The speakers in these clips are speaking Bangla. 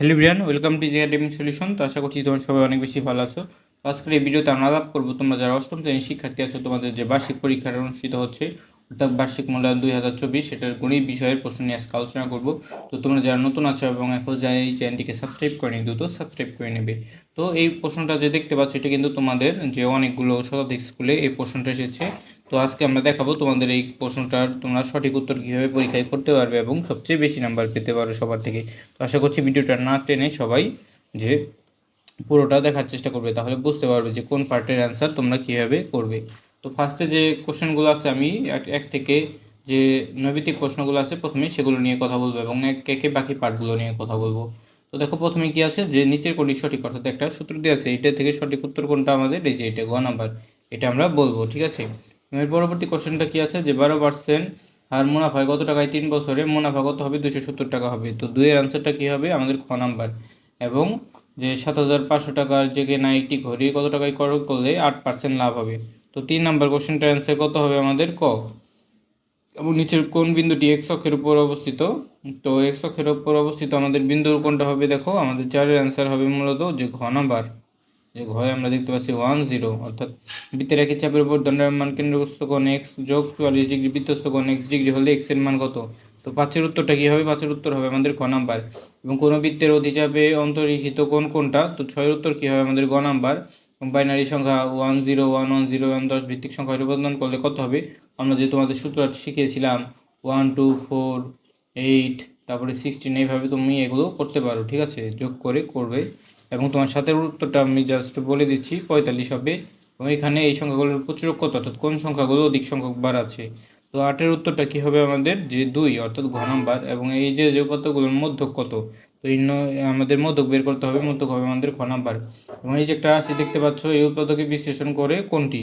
Hello Brian welcome to academic solution তো আশা করছি তোমরা সবাই অনেক বেশি ভালো আছো। আজকের এই ভিডিওতে আমরা আলাপ করব তোমরা যারা অষ্টম শ্রেণির শিক্ষার্থী আছো, তোমাদের যে বার্ষিক পরীক্ষাটা অনুষ্ঠিত হচ্ছে, অর্থাৎ বার্ষিক মূল্যায়ন দুই হাজার চব্বিশ, সেটার গণিত বিষয়ের প্রশ্ন নিয়ে আজকে আলোচনা করব। তো তোমরা যারা নতুন আছো এবং এখন যা এই চ্যানেলটিকে সাবস্ক্রাইব করে দ্রুত সাবস্ক্রাইব করে নেবে। তো এই প্রশ্নটা যে দেখতে পাচ্ছ, এটা কিন্তু তোমাদের যে অনেকগুলো শতাধিক স্কুলে এই প্রশ্নটা এসেছে। তো আজকে আমরা দেখাবো তোমাদের এই প্রশ্নটার, তোমরা সঠিক উত্তর কীভাবে পরীক্ষায় করতে পারবে এবং সবচেয়ে বেশি নাম্বার পেতে পারো সবার থেকে। তো আশা করছি ভিডিওটা না টেনে সবাই যে পুরোটা দেখার চেষ্টা করবে, তাহলে বুঝতে পারবে যে কোন পার্টের অ্যান্সার তোমরা কীভাবে করবে। তো ফার্স্টে যে কোশ্চেনগুলো আছে, আমি এক- থেকে যে নৈবিত্তিক প্রশ্নগুলো আছে, প্রথমে সেগুলো নিয়ে কথা বলব এবং এক, একে বাকি পার্টগুলো নিয়ে কথা বলব। তো দেখো প্রথমে কি আছে, যে নিচের কোনটি সঠিক, অর্থাৎ একটা সূত্র দিয়ে আছে এটা থেকে সঠিক উত্তর কোনটা আমাদের, এই যে এটা গ নাম্বার এটা আমরা বলব, ঠিক আছে? এর পরবর্তী কোশ্চেনটা কি আছে? যে বারো পার্সেন্ট আর মুনাফা কত টাকায়? তিন বছরে মুনাফা কত হবে? দুশো সত্তর টাকা হবে। তো দুইয়ের আনসারটা কি হবে? আমাদের খ নাম্বার। এবং যে সাত হাজার পাঁচশো টাকার যে কেনা একটি ঘড়ি, কত টাকায় কর করলে আট পার্সেন্ট লাভ হবে? তো তিন নাম্বার কোশ্চেনটার অ্যান্সার কত হবে আমাদের? ক। এবং নিচের কোন বিন্দুটি এক্স অক্ষের উপর অবস্থিত? তো এক্স অক্ষের উপর অবস্থিত আমাদের বিন্দুর কোনটা হবে? দেখো, আমাদের চারের অ্যান্সার হবে মূলত যে ঘ নাম্বার। যে ঘরে আমরা দেখতে পাচ্ছি ওয়ান জিরো অর্থাৎ বৃত্তের একই চাপের উপর দণ্ডায়মান কেন্দ্রস্থ কোণ এক্স যোগ চুয়াল্লিশ ডিগ্রি বৃত্তস্থ কোণ এক্স ডিগ্রি হলে এক্সের মান কত? তো পাঁচের উত্তরটা কী হবে? পাঁচের উত্তর হবে আমাদের ক নাম্বার। এবং কোনো বৃত্তের অধিচাপে অন্তর্লিখিত কোন কোনটা? তো ছয়ের উত্তর কী হবে আমাদের গ নাম্বার? বাইনারি সংখ্যা one zero one one zero one দশ ভিত্তিক সংখ্যা পরিবর্তন করলে কত হবে? আমরা যে তোমাদের সূত্রটা শিখিয়েছিলাম ওয়ান টু ফোর এইট তারপরে সিক্সটিন এইভাবে তুমি এগুলো করতে পারো, ঠিক আছে? যোগ করে করবে। এবং তোমার সাথে উত্তরটা আমি জাস্ট বলে দিচ্ছি, পঁয়তাল্লিশ হবে। এবং এখানে এই সংখ্যাগুলোর প্রচুরক কত? অর্থাৎ কোন সংখ্যাগুলো অধিক সংখ্যক বার আছে? তো আটের উত্তরটা কী হবে আমাদের? যে দুই, অর্থাৎ ঘ নাম্বার। এবং এই যে যে কতগুলোর মধ্যক কত? তো এই আমাদের মধ্যক বের করতে হবে, মধ্যক হবে আমাদের খ নাম্বার। এবং এই যে একটা রাশি দেখতে পাচ্ছ, এই উৎপাদকে বিশ্লেষণ করে কোনটি?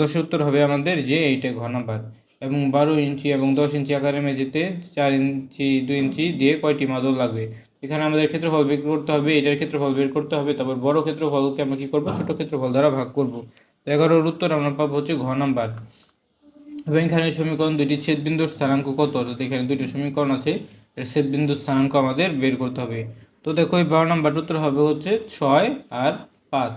দশ উত্তর হবে আমাদের যে এইটা ঘ নাম্বার। এবং বারো ইঞ্চি এবং দশ ইঞ্চি আকারের মেঝেতে চার ইঞ্চি, দুই ইঞ্চি দিয়ে কয়টি মাদল লাগবে? এখানে আমাদের ক্ষেত্রফল বের করতে হবে এটার ক্ষেত্রফল বের করতে হবে তারপর বড় ক্ষেত্রফলকে আমরা কি করব ছোট ক্ষেত্রফল দ্বারা ভাগ করব। তো এগারোর উত্তর আমরা পাবো হচ্ছে ঘ নাম্বার। এবং এখানে সমীকরণ দুটি ছেদবিন্দুর স্থানাঙ্ক কত? অর্থাৎ এখানে দুটি সমীকরণ আছে এর ছেদবিন্দুর স্থানাঙ্ক আমাদের বের করতে হবে। তো দেখো এই বারো নম্বর উত্তর হবে হচ্ছে ছয় আর পাঁচ।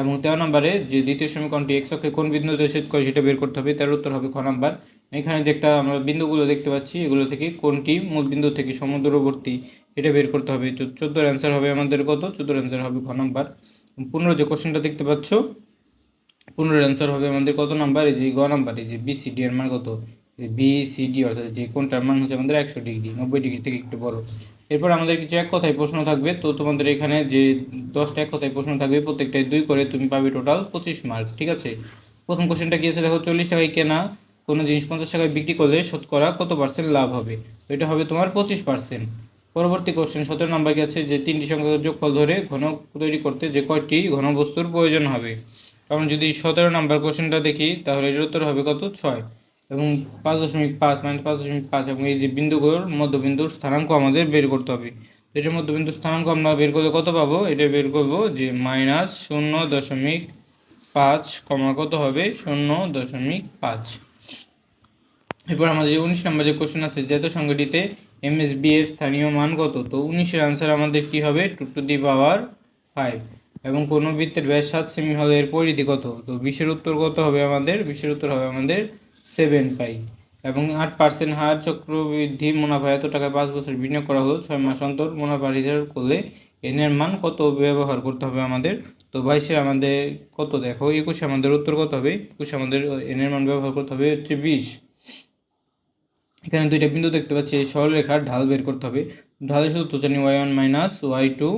এবং তেরো নম্বরে যে দ্বিতীয় সমীকরণটি এক্স অক্ষে কোন বিন্দুতে ছেদ করে সেটা বের করতে হবে তার উত্তর হবে খ নাম্বার। এখানে যে একটা আমরা বিন্দুগুলো দেখতে পাচ্ছি, এগুলো থেকে কোনটি মূল বিন্দু থেকে সমুদ্রবর্তী এটা বের করতে হবে। চোদ্দোর অ্যান্সার হবে আমাদের কত? চোদ্দোর অ্যান্সার হবে খ নাম্বার। পনেরো যে কোশ্চেনটা দেখতে পাচ্ছ, পনেরোর অ্যান্সার হবে আমাদের কত নাম্বার? এই যে গ নাম্বার, এই যে বিসিডি এর মান কত? বিসিডি অর্থাৎ যে কোনটার মান হচ্ছে আমাদের একশো ডিগ্রি, নব্বই ডিগ্রি থেকে একটু বড়। এরপর আমাদের কিছু এক কথায় প্রশ্ন থাকবে। তো তোমাদের এখানে যে দশটা এক কথায় প্রশ্ন থাকবে প্রত্যেকটাই দুই করে তুমি পাবে টোটাল পঁচিশ মার্ক ঠিক আছে? প্রথম কোশ্চেনটা কি আছে? দেখো, চল্লিশ টাকায় কেনা কোনো জিনিস, পঞ্চাশ টাকায় বিক্রি করলে শতকরা কত পার্সেন্ট লাভ হবে? তো এটা হবে তোমার পঁচিশ পার্সেন্ট পরবর্তী কোশ্চেন সতেরো নাম্বার কি আছে? যে তিনটি সংখ্যার যোগফল ধরে ঘন তৈরি করতে যে কয়টি ঘনবস্তুর প্রয়োজন হবে? কারণ যদি সতেরো নাম্বার কোশ্চেনটা দেখি, তাহলে এর উত্তর হবে কত? ছয়। এবং পাঁচ দশমিক পাঁচ মাইনাস পাঁচ দশমিক পাঁচ এবং এই যে বিন্দুগুলোর মধ্যবিন্দুর স্থানাঙ্ক আমাদের বের করতে হবে। তো এটার মধ্যবিন্দুর স্থানাঙ্ক আমরা বের করলে কত পাবো? এটা বের করব যে মাইনাস শূন্য দশমিক পাঁচ কমা কত হবে? শূন্য দশমিক পাঁচ। এরপর আমাদের যে উনিশ নম্বর যে কোশ্চেন আছে যেত সংখ্যাটিতে এমএসবি এর স্থানীয় মান কত? তো উনিশের আনসার আমাদের কি হবে? Two to the power five. এবং কোনো বৃত্তের ব্যাস সাত সেমি হলে এর পরিধি কত? তো বিশের উত্তর কত হবে আমাদের? বিশের উত্তর হবে আমাদের সেভেন পাই। এবং আট পার্সেন্ট হার চক্রবৃদ্ধি মুনাফা এত টাকায় পাঁচ বছর বিনিয়োগ করা হলো, ছয় মাস অন্তর মুনাফা রিজার্ভ করলে এনের মান কত ব্যবহার করতে হবে আমাদের? তো বাইশে আমাদের কত দেখো, একুশে আমাদের উত্তর কত হবে? একুশে আমাদের এনের মান ব্যবহার করতে হবে হচ্ছে বিশ। এখানে দুইটা বিন্দু দেখতে পাচ্ছি সরলরেখার ঢাল বের করতে হবে। ঢালের সূত্র তো জানি Y one minus Y two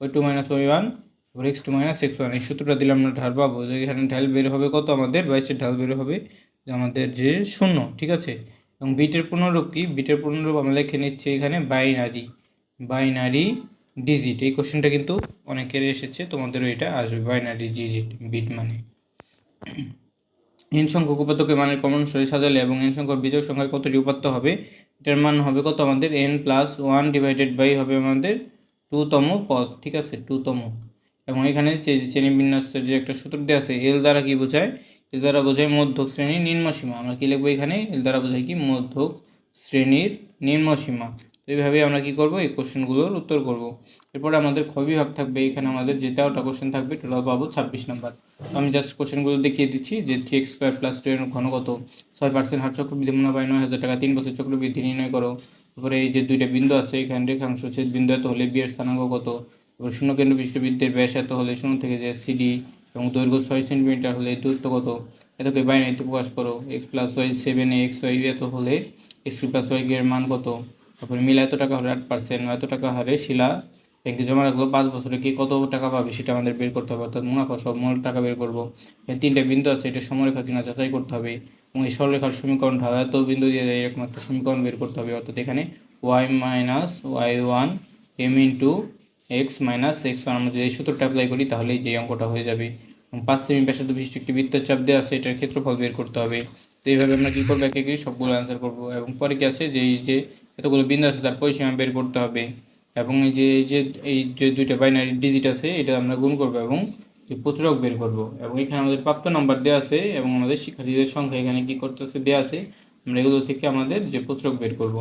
Y two minus Y one তারপর X two minus X one এই সূত্রটা দিলে আমরা ঢাল পাবো। যে এখানে ঢাল বের হবে কত আমাদের? বাইশের ঢাল বের হবে আমাদের যে শূন্য, ঠিক আছে? এবং বিটের পূর্ণরূপ কি? বিটের পূর্ণরূপ আমরা লিখে নিচ্ছি এখানে বাইনারি বাইনারি ডিজিট এই কোশ্চেনটা কিন্তু অনেকের এসেছে, তোমাদেরও এটা আসবে বাইনারি ডিজিট বিট মানে। এন সংখ্যক উপাত্তকে মানের ক্রমানুসারে সাজালে এবং এন সংখ্যক বিজয় সংখ্যার কতটি উপাত্ত হবে? এটার মান হবে কত? আমাদের N plus one divided by হবে আমাদের টুতম পদ, ঠিক আছে? টুতম এবং এখানে যে শ্রেণি বিন্যাসের যে একটা সূত্র দেওয়া আছে এল দ্বারা কি বোঝায়? এল দ্বারা বোঝায় মধ্যক শ্রেণির নিম্নসীমা আমরা কি লিখব এখানে? এল দ্বারা বোঝায় কি মধ্যক শ্রেণির নিম্নসীমা তো এইভাবেই আমরা কী করব? এই কোশ্চেনগুলোর উত্তর করব। এরপরে আমাদের খ বিভাগ থাকবে। এখানে আমাদের যে তেরোটা কোশ্চেন থাকবে টোটাল পাবো ছাব্বিশ নাম্বার। তো আমি জাস্ট কোশ্চেনগুলো দেখিয়ে দিচ্ছি যে three x square plus two এর ঘন কত? ছয় পার্সেন্ট হার চক্রবৃদ্ধি মুনাফায় নয় হাজার টাকা। তিন বছর চক্রবৃদ্ধি নির্ণয় করো। তারপরে এই যে দুইটা বিন্দু আছে, এখানে রেখাংশ ছেদ বিন্দু এত হলে বিয়ের স্থানাঙ্ক কত? এবার শূন্য কেন্দ্র বিশিষ্ট ব্যাস এত হলে শূন্য থেকে যে সিডি এবং দৈর্ঘ্য ছয় সেন্টিমিটার হলে দূরত্ব কত? এতকে বাইনারিতে প্রকাশ করো। X plus y seven x y এত হলে এক্স প্লাস ওয়াই এর মান কত? তারপরে মিলা এত টাকা হলে আট পার্সেন্ট এত টাকা হারে শিলা ব্যাংকে জমা রাখল, পাঁচ বছরে কি কত টাকা পাবে সেটা আমাদের বের করতে হবে। অর্থাৎ মুনাফা সব মূল টাকা বের করব। তিনটা বিন্দু আছে, এটা সমরেখা কিনা যাচাই করতে হবে। এবং এই সরলরেখার সমীকরণ এত বিন্দু দিয়ে যায় এরকম একটা সমীকরণ বের করতে হবে। অর্থাৎ এখানে y minus y one m into x minus x আমরা যদি এই সূত্রটা অ্যাপ্লাই করি, তাহলেই যে অঙ্কটা হয়ে যাবে। পাঁচ সেমি ব্যাসার্ধ বিশিষ্ট একটি বৃত্তের চাপ দেওয়া আছে, এটার ক্ষেত্রফল বের করতে হবে। তো এইভাবে আমরা কী করব? একে একে সবগুলো অ্যান্সার করব। এবং পরে কি আছে? যে এই যে এতগুলো বিন্দু আছে, তার পরিসীমা বের করতে হবে। এবং এই যে এই যে এই যে দুইটা বাইনারি ডিজিট আছে, এটা আমরা গুণ করব এবং প্রচুরক বের করব। এবং এখানে আমাদের প্রাপ্ত নাম্বার দেওয়া আছে, এবং আমাদের শিক্ষার্থীদের সংখ্যা এখানে কি করতেছে দেওয়া আছে। আমরা এগুলো থেকে আমাদের যে প্রচুরক বের করব।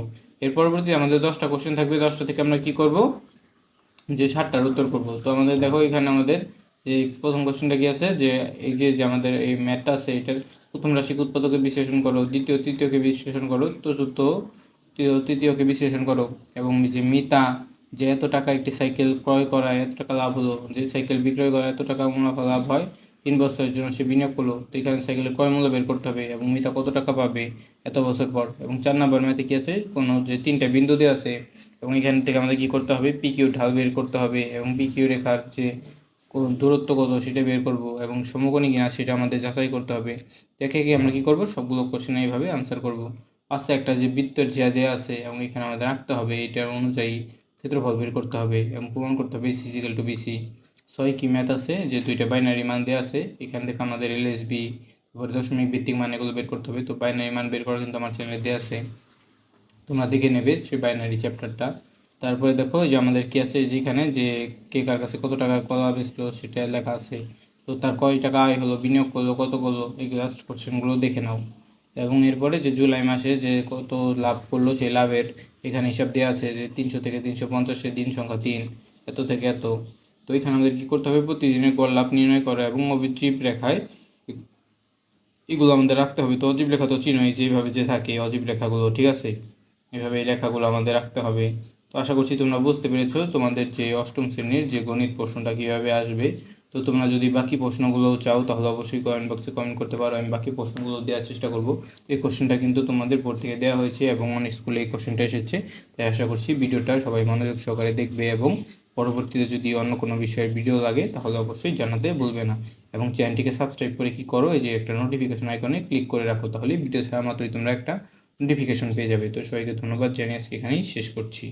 এর পরবর্তী আমাদের দশটা কোশ্চেন থাকবে। দশটা থেকে আমরা কি করব? যে ষাটটার উত্তর করব। তো আমাদের দেখো এখানে আমাদের যে প্রথম কোশ্চেনটা কি আছে? যে এই যে যে আমাদের এই ম্যাথটা আছে, এটার প্রথম রাশিক উৎপাদকে বিশ্লেষণ করো, দ্বিতীয়, তৃতীয়কে বিশ্লেষণ করো, চতুর্থ তৃতীয়কে বিশ্লেষণ করো এবং যে মিতা, যে এত টাকা একটি সাইকেল ক্রয় করা এত টাকা লাভ হলো, যে সাইকেল বিক্রয় করা এত টাকা মুনাফা লাভ হয়, তিন বছরের জন্য সে বিনিয়োগ করল, তো এখানে সাইকেলের ক্রয় মূল্য বের করতে হবে এবং মিতা কত টাকা পাবে এত বছর পর? এবং চার নাম্বার ম্যাথে কী আছে? কোনো যে তিনটা বিন্দু দিয়ে আছে এবং এখান থেকে আমাদের কী করতে হবে? পিকিউ ঢাল বের করতে হবে এবং পিকিউ রেখার যে দূরত্ব কত সেটা বের করব এবং সমকোণী কিনা সেটা আমাদের যাচাই করতে হবে। দেখে কি আমরা কী করব? সবগুলো কোশ্চেন এইভাবে আনসার করব। পাশে একটা যে বৃত্তের জিয়া দেওয়া আছে এবং এখানে আমাদের রাখতে হবে এটার অনুযায়ী ক্ষেত্রফল বের করতে হবে এবং প্রমাণ করতে হবে সিজিক্যাল টু বিসি ছয় কি ম্যাথ আছে? যে দুইটা বাইনারি মান দেওয়া আছে, এখান থেকে আমাদের এল এস বি তারপরে দশমিক ভিত্তিক মান এগুলো বের করতে হবে। তো বাইনারি মান বের করা কিন্তু আমার চ্যানেলে দেওয়া আছে। তোমরা দেখে নেবে সেই বাইনারি চ্যাপ্টারটা তারপরে দেখো যে আমাদের কি আছে যেখানে যে কে কার কাছে কত টাকার কলা বেচলো সেটা লেখা আছে। তো তার কয় টাকা আয় হলো, বিনিয়োগ করল, কত করল, এই লাস্ট কোশ্চেনগুলো দেখে নাও। এবং এরপরে যে জুলাই মাসে যে কত লাভ করল সেই লাভের এখানে হিসাব দেওয়া আছে যে তিনশো থেকে তিনশো পঞ্চাশের দিন সংখ্যা তিন, এত থেকে এত। তো এখানে আমাদের কী করতে হবে? প্রতিদিনের গড় লাভ নির্ণয় করা এবং অভিজীব রেখায় এগুলো আমাদের রাখতে হবে। তো অজীব রেখা তো চিনোই যেভাবে যে থাকে অজীব রেখাগুলো, ঠিক আছে? এভাবে এই রেখাগুলো আমাদের রাখতে হবে। তো আশা করছি তোমরা বুঝতে পেরেছ তোমাদের যে অষ্টম শ্রেণির যে গণিত প্রশ্নটা কীভাবে আসবে। তো তোমরা যদি বাকি প্রশ্নগুলো চাও, তাহলে অবশ্যই কমেন্ট বক্সে কমেন্ট করতে পারো। আমি বাকি প্রশ্নগুলো দেওয়ার চেষ্টা করব। এই কোশ্চেনটা কিন্তু তোমাদের বোর্ড থেকে দেওয়া হয়েছে এবং অনেক স্কুলে এই কোশ্চেনটা এসেছে। তাই আশা করছি ভিডিওটা সবাই মনোযোগ সহকারে দেখবে এবং পরবর্তীতে যদি অন্য কোনো বিষয়ের ভিডিও লাগে, তাহলে অবশ্যই জানাতে ভুলবে না। এবং চ্যানেলটিকে সাবস্ক্রাইব করে কি করো, এই যে একটা নোটিফিকেশন আইকনে ক্লিক করে রাখো তাহলে ভিডিও ছাড়া মাত্রই তোমরা একটা নোটিফিকেশন পেয়ে যাবে। তো সবাইকে ধন্যবাদ জানিয়ে আজকে এখানেই শেষ করছি।